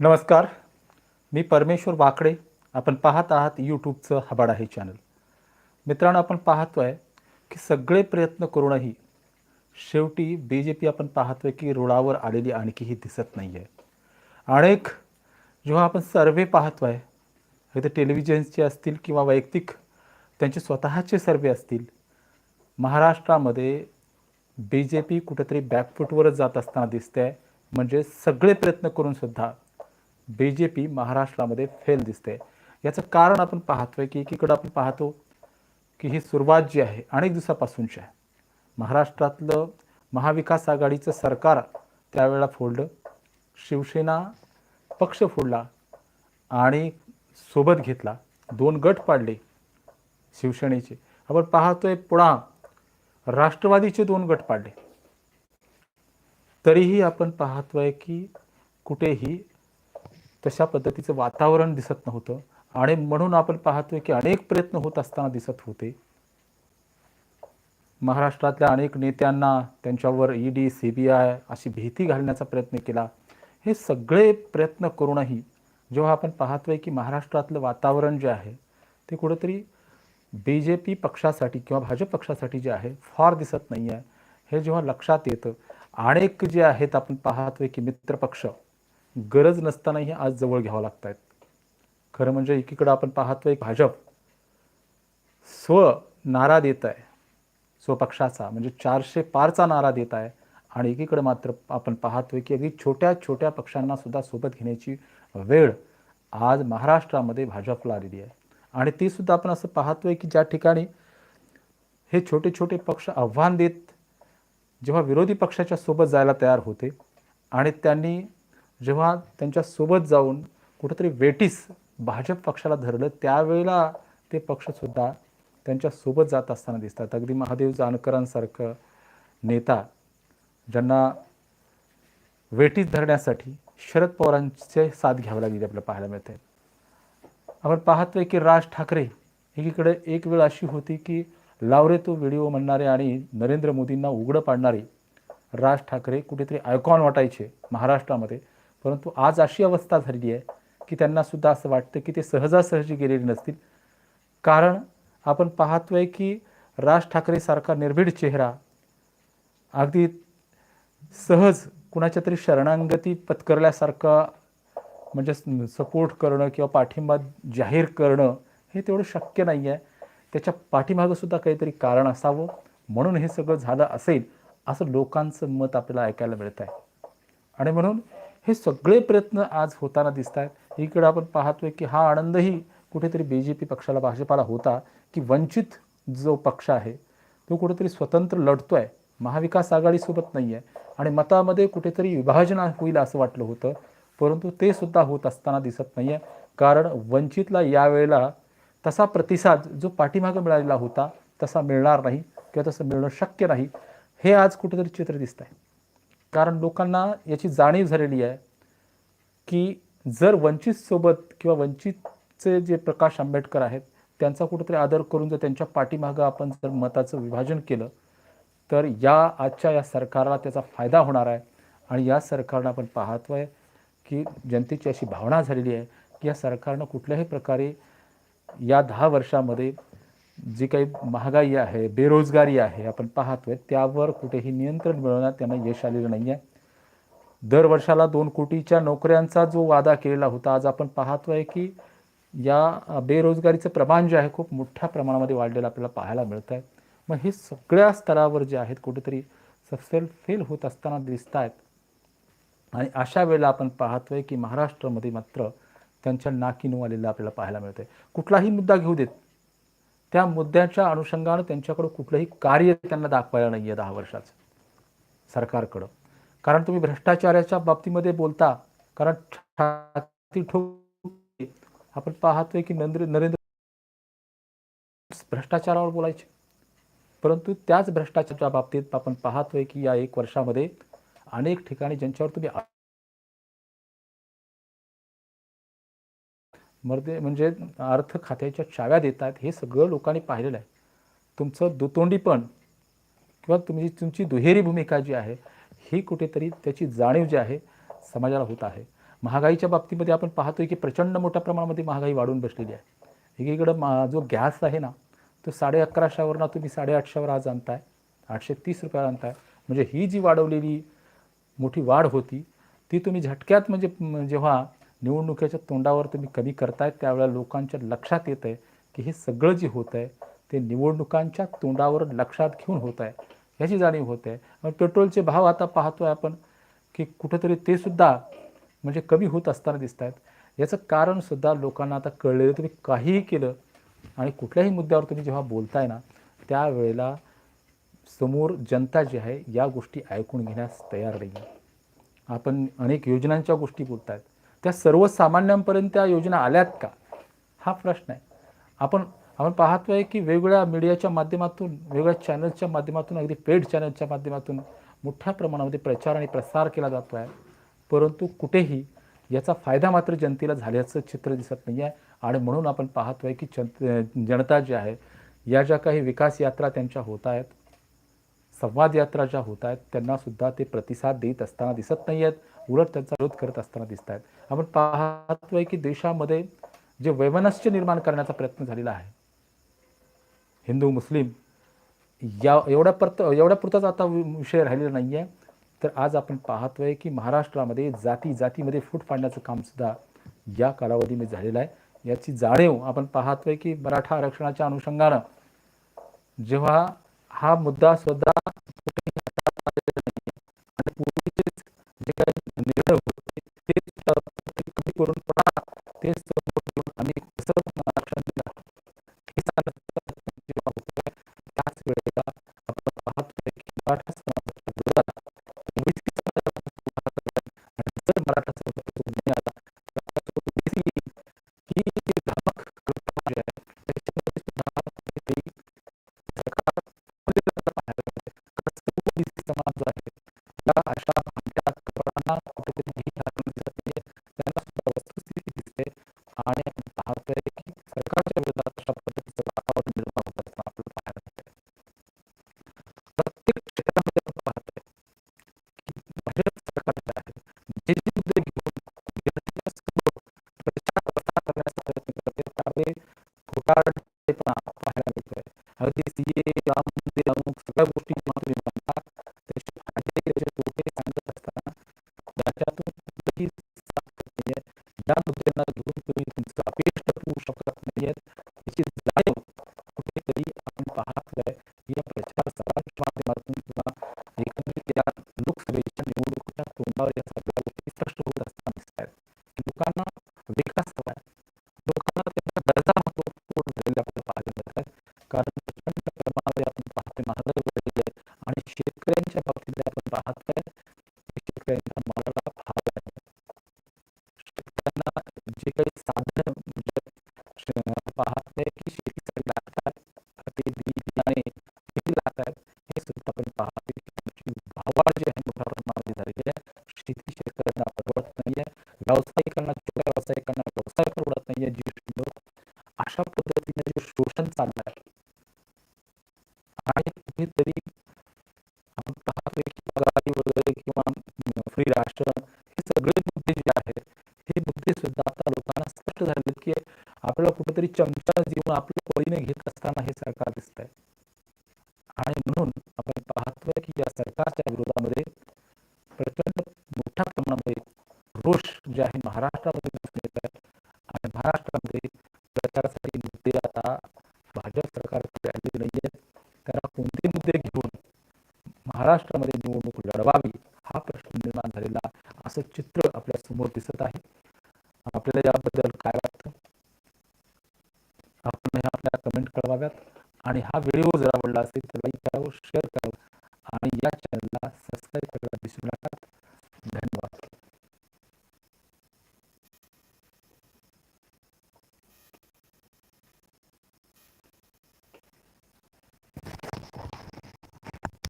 नमस्कार. मी परमेश्वर वाकडे. आपण पाहत आहात यूट्यूबचं हबाड आहे चॅनल. मित्रांनो आपण पाहतोय की सगळे प्रयत्न करूनही शेवटी बी जे पी आपण पाहतोय की रुळावर आलेली आणखीही दिसत नाही आहे अनेक जेव्हा आपण सर्वे पाहतोय आहे ते टेलिव्हिजनचे असतील किंवा वैयक्तिक त्यांचे स्वतःचे सर्वे असतील महाराष्ट्रामध्ये बी जे पी कुठेतरी बॅकफूटवरच जात असताना दिसते आहे म्हणजे सगळे प्रयत्न करूनसुद्धा बी जे पी महाराष्ट्रामध्ये फेल दिसते. याचं कारण आपण पाहतोय की एकीकडं आपण पाहतो की ही सुरुवात जी आहे अनेक दिवसापासूनची आहे. महाराष्ट्रातलं महाविकास आघाडीचं सरकार त्यावेळेला फोडलं शिवसेना पक्ष फोडला आणि सोबत घेतला. दोन गट पाडले शिवसेनेचे. आपण पाहतोय पुन्हा राष्ट्रवादीचे दोन गट पाडले. तरीही आपण पाहतोय की कुठेही तशा पद्धतीचं वातावरण दिसत नव्हतं. आणि म्हणून आपण पाहतोय की अनेक प्रयत्न होत असताना दिसत होते. महाराष्ट्रातल्या अनेक नेत्यांना त्यांच्यावर E D C B I अशी भीती घालण्याचा प्रयत्न केला. हे सगळे प्रयत्न करूनही जेव्हा आपण पाहतोय की महाराष्ट्रातलं वातावरण जे आहे ते कुठंतरी बी जे पी पक्षासाठी किंवा भाजप पक्षासाठी जे आहे फार दिसत नाही आहे हे जेव्हा लक्षात येतं अनेक जे आहेत आपण पाहतोय की मित्रपक्ष गरज नसतानाही आज जवळ घ्यावं लागत आहेत खरं म्हणजे एकीकडं आपण पाहतोय भाजप स्व नारा देत आहे स्वपक्षाचा म्हणजे चारशे पारचा नारा देत आहे आणि एकीकडे मात्र आपण पाहतोय की अगदी छोट्या छोट्या पक्षांना सुद्धा सोबत घेण्याची वेळ आज महाराष्ट्रामध्ये भाजपला आलेली आहे. आणि ती सुद्धा आपण असं पाहतोय की ज्या ठिकाणी हे छोटे छोटे पक्ष आव्हान देत जेव्हा विरोधी पक्षाच्या सोबत जायला तयार होते आणि त्यांनी जेव्हा त्यांच्यासोबत जाऊन कुठंतरी वेटीस भाजप पक्षाला धरलं त्यावेळेला ते पक्षसुद्धा त्यांच्यासोबत जात असताना दिसतात. अगदी महादेव जानकरांसारखं नेता ज्यांना वेटीस धरण्यासाठी शरद पवारांचे साथ घ्यावं लागली आपल्याला पाहायला मिळते. आपण पाहतोय की राज ठाकरे एकीकडे एक वेळ अशी होती की लावरे तो व्हिडिओ म्हणणारे आणि नरेंद्र मोदींना उघडं पाडणारे राज ठाकरे कुठेतरी आयकॉन वाटायचे महाराष्ट्रामध्ये. परंतु आज अशी अवस्था झालेली आहे की त्यांना सुद्धा असं वाटतं की ते सहजासहजी गेलेले नसतील. कारण आपण पाहतोय की राज ठाकरेसारखा निर्भीड चेहरा अगदी सहज कुणाच्या तरी शरणांगती पत्करल्यासारखा म्हणजे सपोर्ट करणं किंवा पाठिंबा जाहीर करणं हे तेवढं शक्य नाही आहे त्याच्या पाठीमागंसुद्धा काहीतरी कारण असावं म्हणून हे सगळं झालं असेल असं लोकांचं मत आपल्याला ऐकायला मिळत आहे आणि म्हणून हे सगळे प्रयत्न आज होताना दिसत आहेत इकडं आपण पाहतोय की हा आनंदही कुठेतरी बी जे पी पक्षाला भाजपाला होता की वंचित जो पक्ष आहे तो कुठेतरी स्वतंत्र लढतो आहे महाविकास आघाडीसोबत नाही आहे आणि मतामध्ये कुठेतरी विभाजन होईल असं वाटलं होतं. परंतु ते सुद्धा होत असताना दिसत नाही आहे कारण वंचितला यावेळेला तसा प्रतिसाद जो पाठीमागं मिळालेला होता तसा मिळणार नाही किंवा तसं मिळणं शक्य नाही. हे आज कुठेतरी चित्र दिसत आहे कारण लोकांना याची जाणीव झालेली आहे की जर वंचितसोबत किंवा वंचितचे जे प्रकाश आंबेडकर आहेत त्यांचा कुठेतरी आदर करून जर त्यांच्या पाठीमागं आपण जर मताचं विभाजन केलं तर या आजच्या या सरकारला त्याचा फायदा होणार आहे. आणि या सरकारनं आपण पाहतो आहे की जनतेची अशी भावना झालेली आहे की या सरकारनं कुठल्याही प्रकारे या दहा वर्षामध्ये जी काही महागाई आहे बेरोजगारी आहे आपण पाहतोय त्यावर कुठेही नियंत्रण मिळवण्यात त्यांना यश आलेलं नाही आहे दर वर्षाला दोन कोटीच्या नोकऱ्यांचा जो वादा केलेला होता आज आपण पाहतोय की या बेरोजगारीचं प्रमाण जे आहे खूप मोठ्या प्रमाणामध्ये वाढलेलं आपल्याला पाहायला मिळत आहे मग हे सगळ्या स्तरावर जे आहेत कुठेतरी सफेल फेल होत असताना दिसत आहेत आणि अशा वेळेला आपण पाहतोय की महाराष्ट्रामध्ये मात्र त्यांच्या नाकीनू आलेलं आपल्याला पाहायला मिळतंय. कुठलाही मुद्दा घेऊ देत त्या मुद्द्याच्या अनुषंगानं त्यांच्याकडं कुठलंही कार्य त्यांना दाखवायला नाही आहे दहा वर्षाचं. सरकारकडं. कारण तुम्ही भ्रष्टाचाराच्या बाबतीमध्ये बोलता कारण छाती ठोक आपण पाहतोय की नरेंद्र नरेंद्र भ्रष्टाचारावर बोलायचे. परंतु त्याच भ्रष्टाचाराच्या बाबतीत आपण पाहतोय की या एक वर्षामध्ये अनेक ठिकाणी ज्यांच्यावर तुम्ही मर्दे म्हणजे अर्थ खात्याच्या चाव्या देत आहेत हे सगळं लोकांनी पाहिलेलं आहे. तुमचं दुतोंडीपण किंवा तुम्ही तुमची दुहेरी भूमिका जी आहे ही कुठेतरी त्याची जाणीव जी आहे समाजाला होत आहे. महागाईच्या बाबतीमध्ये आपण पाहतोय की प्रचंड मोठ्या प्रमाणामध्ये महागाई वाढून बसलेली आहे. एकीकडं मा जो गॅस आहे ना तो साडे अकराशेवरनं तुम्ही साडेआठशेवर आज आणताय आठशे तीस रुपयावर आणताय. म्हणजे ही जी वाढवलेली मोठी वाढ होती ती तुम्ही झटक्यात म्हणजे, म्हणजे जेव्हा निवडणुकीच्या तोंडावर तुम्ही कमी करतायत त्यावेळेला लोकांच्या लक्षात येतं आहे की हे सगळं जे होतं आहे ते निवडणुकांच्या तोंडावर लक्षात घेऊन होत आहे याची जाणीव होत. आहे पेट्रोलचे भाव आता पाहतोय आपण की कुठंतरी ते सुद्धा म्हणजे कमी होत असताना दिसत आहेत याचं कारणसुद्धा लोकांना आता कळलेलं तुम्ही काहीही केलं आणि कुठल्याही मुद्द्यावर तुम्ही जेव्हा बोलताय ना त्यावेळेला समोर जनता जी आहे या गोष्टी ऐकून घेण्यास तयार नाही आपण अनेक योजनांच्या गोष्टी बोलत आहेत त्या सर्वसामान्यांपर्यंत त्या योजना आल्यात का? हा प्रश्न आहे. आपण आपण पाहतो आहे की वेगवेगळ्या मीडियाच्या माध्यमातून वेगवेगळ्या चॅनल्सच्या माध्यमातून अगदी पेड चॅनलच्या माध्यमातून मोठ्या प्रमाणामध्ये प्रचार आणि प्रसार केला जातो आहे परंतु कुठेही याचा फायदा मात्र जनतेला झाल्याचं चित्र दिसत नाही आहे आणि म्हणून आपण पाहतोय की जन जनता जी आहे या ज्या काही विकास यात्रा त्यांच्या होत आहेत संवाद यात्रा ज्या होत आहेत त्यांनासुद्धा ते प्रतिसाद देत असताना दिसत नाही आहेत उलट त्यांचा विरोध करत असताना दिसत आहेत आपण पाहतोय की देशामध्ये जे वैमनस्य निर्माण करण्याचा प्रयत्न झालेला आहे हिंदू मुस्लिम या एवढ्या परत एवढ्या पुरताच आता विषय राहिलेला नाही आहे तर आज आपण पाहतोय की महाराष्ट्रामध्ये जाती जातीमध्ये फूट पाडण्याचं कामसुद्धा या कालावधीमध्ये झालेलं आहे. याची जाणीव आपण पाहतोय की मराठा आरक्षणाच्या अनुषंगानं जेव्हा हा मुद्दा सुद्धा फुटाळ जे काही साधनं म्हणजे श- की शेतीसाठी लागतात ते बी बियाणे किती लागतात हे सुद्धा आपण पाहतोय की त्यांची भाववाढ जी आहे मोठ्या प्रमाणामध्ये झालेली आहे शेती शेतकऱ्यांना परवडत नाही आहे व्यावसायिकांना छोट्या व्यावसायिकांना व्यवसाय परवडत नाही आहे जी लोक. अशा पद्धतीने जे शोषण चाललं आहे आणि कुठेतरी आपण पाहतोय की पगारी वगैरे किंवा फ्री राष्ट्र हे सगळे मुद्दे जे आहेत हे मुद्दे सुद्धा आता लोकांना स्पष्ट झाले की आपल्याला कुठेतरी चमचा जीवन आपल्या परीने घेत असताना हे सरकार दिसत आहे आणि म्हणून आपण पाहतोय की या सरकारच्या विरोधामध्ये प्रचंड मोठ्या प्रमाणामध्ये रोष जे आहे महाराष्ट्रामध्ये दिसून येत आहे आणि महाराष्ट्रामध्ये प्रचारासाठी मुद्दे आता भाजप सरकारकडे आलेले नाही आहेत त्याला कोणते मुद्दे घेऊन महाराष्ट्रामध्ये निवडणूक लढवावी हा प्रश्न निर्माण झालेला असं चित्र आपल्यासमोर दिसत आहे आपल्याला याबद्दल काय वाटतं आपण हे आपल्या कमेंट कळवाव्यात आणि हा व्हिडिओ जर आवडला असेल तर लाईक करावं शेअर करावं आणि या चॅनलला सबस्क्राईब करायला विसरू नका.